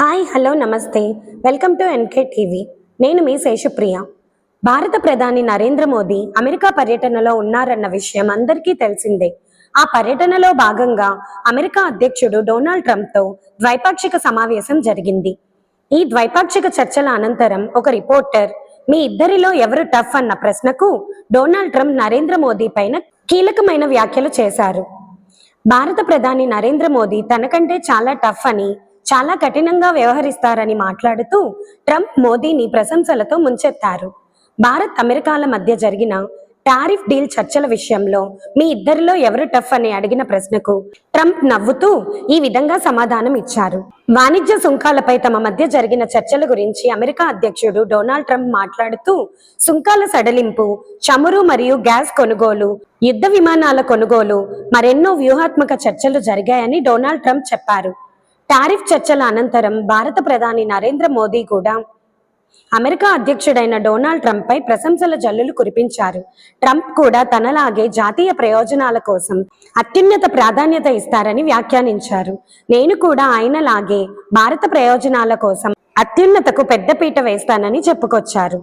Hi hello నమస్తే. Welcome to NK TV. నేను మీ శేషప్రియ. భారత ప్రధాని నరేంద్ర మోదీ అమెరికా పర్యటనలో ఉన్నారన్న విషయం అందరికీ తెలిసిందే. ఆ పర్యటనలో భాగంగా అమెరికా అధ్యక్షుడు డొనాల్డ్ ట్రంప్తో ద్వైపాక్షిక సమావేశం జరిగింది. ఈ ద్వైపాక్షిక చర్చల అనంతరం ఒక రిపోర్టర్ మీ ఇద్దరిలో ఎవరు టఫ్ అన్న ప్రశ్నకు డొనాల్డ్ ట్రంప్ నరేంద్ర మోదీ పైన కీలకమైన వ్యాఖ్యలు చేశారు. భారత ప్రధాని నరేంద్ర మోదీ తనకంటే చాలా టఫ్ అని చాలా కఠినంగా వ్యవహరిస్తారని మాట్లాడుతూ ట్రంప్ మోదీని ప్రశంసలతో ముంచెత్తారు. భారత్ అమెరికాల మధ్య జరిగిన టారిఫ్ డీల్ చర్చల విషయంలో మీ ఇద్దరిలో ఎవరు టఫ్ అని అడిగిన ప్రశ్నకు ట్రంప్ నవ్వుతూ ఈ విధంగా సమాధానం ఇచ్చారు. వాణిజ్య సుంకాలపై తమ మధ్య జరిగిన చర్చల గురించి అమెరికా అధ్యక్షుడు డొనాల్డ్ ట్రంప్ మాట్లాడుతూ సుంకాల సడలింపు చమురు మరియు గ్యాస్ కొనుగోలు యుద్ధ విమానాల కొనుగోలు మరెన్నో వ్యూహాత్మక చర్చలు జరిగాయని డొనాల్డ్ ట్రంప్ చెప్పారు. టారిఫ్ చర్చల అనంతరం భారత ప్రధాని నరేంద్ర మోదీ కూడా అమెరికా అధ్యక్షుడైన డొనాల్డ్ ట్రంప్ పై ప్రశంసల జల్లులు కురిపించారు. ట్రంప్ కూడా తనలాగే జాతీయ ప్రయోజనాల కోసం అత్యున్నత ప్రాధాన్యత ఇస్తారని వ్యాఖ్యానించారు. నేను కూడా ఆయనలాగే భారత ప్రయోజనాల కోసం అత్యున్నతకు పెద్దపీట వేస్తానని చెప్పుకొచ్చారు.